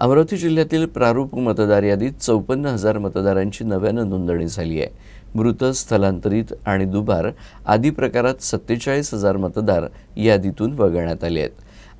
अमरावती जिल्ह्यातील प्रारूप मतदार यादीत चौपन्न हजार मतदारांची नव्यानं नोंदणी झाली आहे. मृत स्थलांतरित आणि दुबार आदी प्रकारात सत्तेचाळीस हजार मतदार यादीतून वगळण्यात आले आहेत.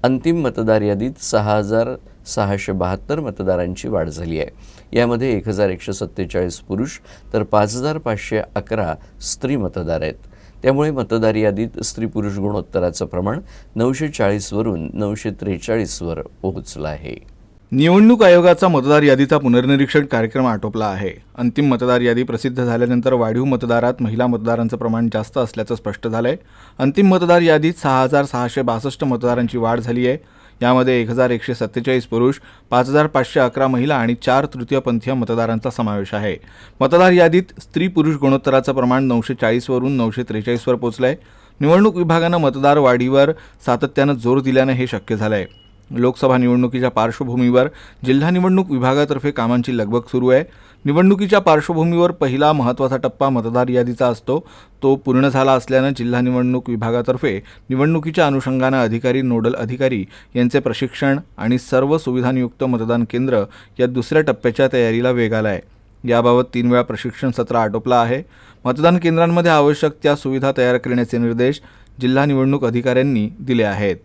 अंतिम मतदार यादीत सहा हजार सहाशे बहात्तर मतदारांची वाढ झाली आहे. यामध्ये एक हजार एकशे सत्तेचाळीस पुरुष तर पाच हजार पाचशे अकरा स्त्री मतदार आहेत. त्यामुळे मतदार यादीत स्त्री पुरुष गुणोत्तराचं प्रमाण नऊशे चाळीसवरून नऊशे त्रेचाळीसवर पोहोचलं आहे. निवडणूक आयोगाचा मतदार यादीचा पुनर्निरीक्षण कार्यक्रम आटोपला आहे. अंतिम मतदार यादी प्रसिद्ध झाल्यानंतर वाढीव मतदारात महिला मतदारांचं प्रमाण जास्त असल्याचं स्पष्ट झालंय. अंतिम मतदार यादीत सहा हजार सहाशे बासष्ट मतदारांची वाढ झाली आहे. यामध्ये एक हजार एकशे सत्तेचाळीस पुरुष पाच हजार पाचशे अकरा महिला आणि चार तृतीयपंथीय मतदारांचा समावेश आहे. मतदार यादीत स्त्री पुरुष गुणोत्तराचं प्रमाण नऊशे चाळीसवरून नऊशे त्रेचाळीसवर पोचलं आहे निवडणूक विभागानं मतदार वाढीवर सातत्यानं जोर दिल्यानं हे शक्य झालं आहे लोकसभा निवडणुकीच्या पार्श्वभूमीवर जिल्हा निवडणूक विभागातर्फे कामांची लगबग सुरू आहे. निवडणुकीच्या पार्श्वभूमीवर पहिला महत्त्वाचा टप्पा मतदार यादीचा असतो. तो पूर्ण झाला असल्यानं जिल्हा निवडणूक विभागातर्फे निवडणुकीच्या अनुषंगानं अधिकारी नोडल अधिकारी यांचे प्रशिक्षण आणि सर्व सुविधांयुक्त मतदान केंद्र या दुसऱ्या टप्प्याच्या तयारीला वेग आला आहे. याबाबत तीन वेळा प्रशिक्षण सत्र आटोपलं आहे. मतदान केंद्रांमध्ये आवश्यक त्या सुविधा तयार करण्याचे निर्देश जिल्हा निवडणूक अधिकाऱ्यांनी दिले आहेत.